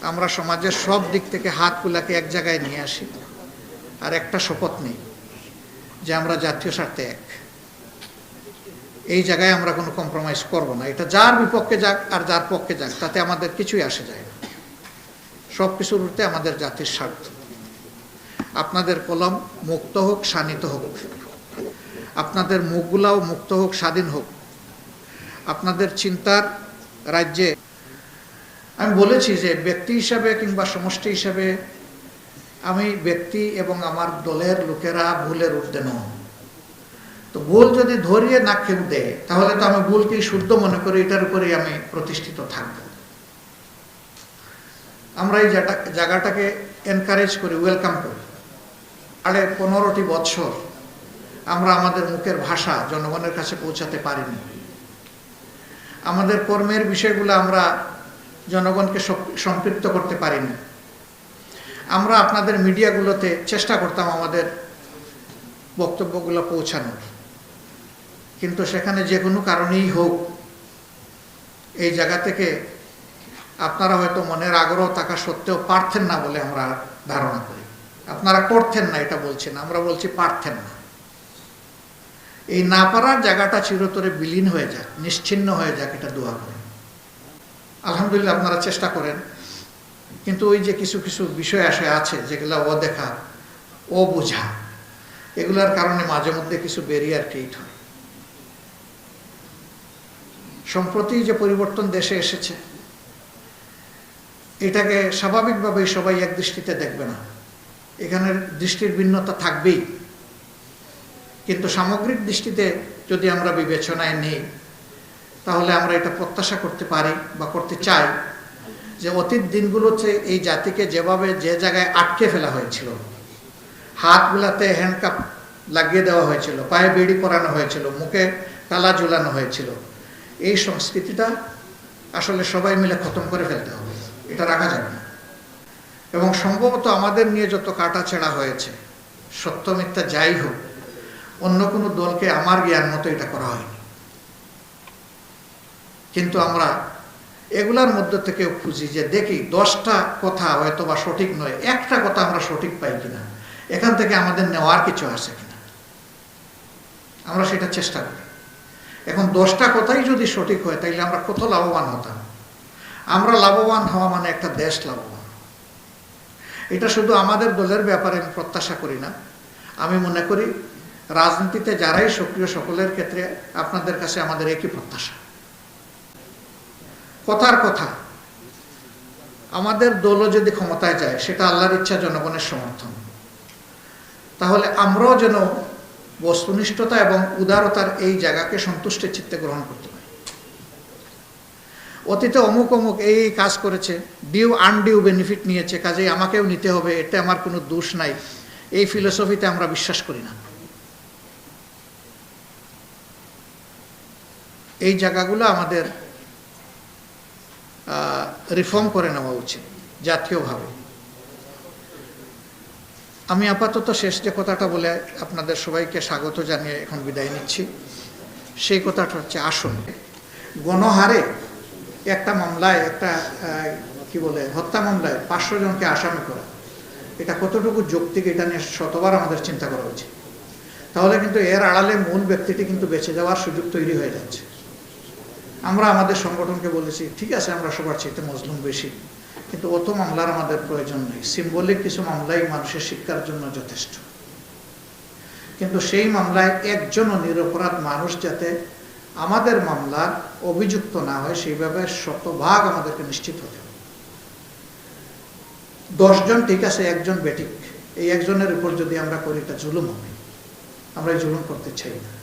আমরা সমাজের সব দিক থেকে হাতগুলাকে এক জায়গায় নিয়ে আসি। আর একটা শপথ নেই যে আমরা জাতীয় স্বার্থে এক। এই জায়গায় আমরা কোনো কম্প্রোমাইজ করব না। এটা যার বিপক্ষে যাক আর যার পক্ষে যাক, তাতে আমাদের কিছুই আসে যায় না। সব কিছুর উঠতে আমাদের জাতির স্বার্থ। আপনাদের কলম মুক্ত হোক, শানিত হোক। আপনাদের মুখগুলাও মুক্ত হোক, স্বাধীন হোক। আপনাদের চিন্তার রাজ্যে আমি বলেছি যে ব্যক্তি হিসাবে কিংবা সমষ্টি হিসাবে আমি ব্যক্তি এবং আমার দলের লোকেরা ভুলের ঊর্ধ্বে নন। তো ভুল যদি ধরিয়ে না কেউ দেয়, তাহলে তো আমি ভুলকেই শুদ্ধ মনে করি এটার উপরেই আমি প্রতিষ্ঠিত থাকব। আমরা এই জায়গাটাকে এনকারেজ করি ওয়েলকাম করি। আরে পনেরোটি বৎসর আমরা আমাদের মুখের ভাষা জনগণের কাছে পৌঁছাতে পারিনি। আমাদের কর্মের বিষয়গুলো আমরা জনগণকে সম্পৃক্ত করতে পারিনি। আমরা আপনাদের মিডিয়াগুলোতে চেষ্টা করতাম আমাদের বক্তব্যগুলো পৌঁছানোর। কিন্তু সেখানে যে কোনো কারণেই হোক, এই জায়গা থেকে আপনারা হয়তো মনের আগ্রহ থাকা সত্ত্বেও পারতেন না বলে আমরা ধারণা করি। আপনারা করতেন না এটা বলছি না আমরা বলছি পারতেন না। এই না পারার জায়গাটা চিরতরে বিলীন হয়ে যাক, নিশ্চিন্ন হয়ে যাক, এটা দোয়া করি। আলহামদুলিল্লাহ আপনারা চেষ্টা করেন। কিন্তু ওই যে কিছু কিছু বিষয় আসে, আছে, যেগুলো অদেখা, অবোঝা, এগুলার কারণে মাঝে মধ্যে কিছু ব্যারিয়ার ক্রিয়েট হয়। সম্প্রতি যে পরিবর্তন দেশে এসেছে, এটাকে স্বাভাবিকভাবেই সবাই এক দৃষ্টিতে দেখবে না। এখানের দৃষ্টির ভিন্নতা থাকবেই। কিন্তু সামগ্রিক দৃষ্টিতে যদি আমরা বিবেচনায় নেই তাহলে আমরা এটা প্রত্যাশা করতে পারি বা করতে চাই যে অতীত দিনগুলোতে এই জাতিকে যেভাবে যে জায়গায় আটকে ফেলা হয়েছিল হাতগুলাতে হ্যান্ডকাপ লাগিয়ে দেওয়া হয়েছিল, পায়ে বেড়ি পরানো হয়েছিল, মুখে তালা ঝুলানো হয়েছিল, এই সংস্কৃতিটা আসলে সবাই মিলে খতম করে ফেলতে হবে, এটা রাখা যাবে না। এবং সম্ভবত আমাদের নিয়ে যত কাটা ছেঁড়া হয়েছে, সত্য মিথ্যা যাই হোক, অন্য কোনো দলকে আমার জ্ঞান মতো এটা করা হয়নি। কিন্তু আমরা এগুলার মধ্যে থেকেও খুঁজি যে দেখি দশটা কথা হয়তো বা সঠিক নয়, একটা কথা আমরা সঠিক পাই কিনা, এখান থেকে আমাদের নেওয়ার কিছু আছে কিনা। আমরা সেটা চেষ্টা করি। এখন দশটা কথাই যদি সঠিক হয়, তাইলে আমরা কত লাভবান হতাম? আমরা লাভবান হওয়া মানে একটা দেশ লাভবান। এটা শুধু আমাদের দলের ব্যাপারে আমি প্রত্যাশা করি না। আমি মনে করি রাজনীতিতে যারাই সক্রিয়, সকলের ক্ষেত্রে আপনাদের কাছে আমাদের একই প্রত্যাশা। কথার কথা। আমাদের দলও যদি ক্ষমতায় যায়, সেটা আল্লাহর ইচ্ছা, জনগণের সমর্থন। তাহলে আমরাও যেন বস্তুনিষ্ঠতা এবং উদারতার এই জায়গাকে সন্তুষ্টের চিত্তে গ্রহণ করতে পারি। অতীতে অমুক অমুক এই কাজ করেছে ডিউ আনডিউ বেনিফিট নিয়েছে, কাজেই আমাকেও নিতে হবে, এতে আমার কোনো দোষ নাই। এই ফিলোসফিতে আমরা বিশ্বাস করি না। এই জায়গাগুলো আমাদের রিফর্ম করে নেওয়া উচিত, জাতীয়ভাবে। আমি আপাতত শেষ যে কথাটা বলে আপনাদের সবাইকে স্বাগত জানিয়ে এখন বিদায় নিচ্ছি, সেই কথাটা হচ্ছে আসুন। গণহারে একটা মামলায়, একটা কি বলে, হত্যা মামলায় পাঁচশো জনকে আসামি করা, এটা কতটুকু যৌক্তিক এটা নিয়ে শতবার আমাদের চিন্তা করা উচিত। তাহলে কিন্তু এর আড়ালে মূল ব্যক্তিটি কিন্তু বেঁচে যাওয়ার সুযোগ তৈরি হয়ে যাচ্ছে। আমরা আমাদের সংগঠনকে বলেছি, ঠিক আছে, আমরা সবার চাইতে মজলুম বেশি, কিন্তু অত মামলার আমাদের প্রয়োজন নেই। সিম্বলিক কিছু মামলাই মানুষের শিক্ষার জন্য যথেষ্ট। কিন্তু সেই মামলায় একজনও নিরপরাধ মানুষ যাতে আমাদের মামলার অভিযুক্ত না হয় সেইভাবে শতভাগ আমাদেরকে নিশ্চিত হতে হবে। দশজন ঠিক আছে, একজন বেটিক এই একজনের উপর যদি আমরা করি, এটা জুলুম হবে। আমরা এই জুলুম করতে চাই না।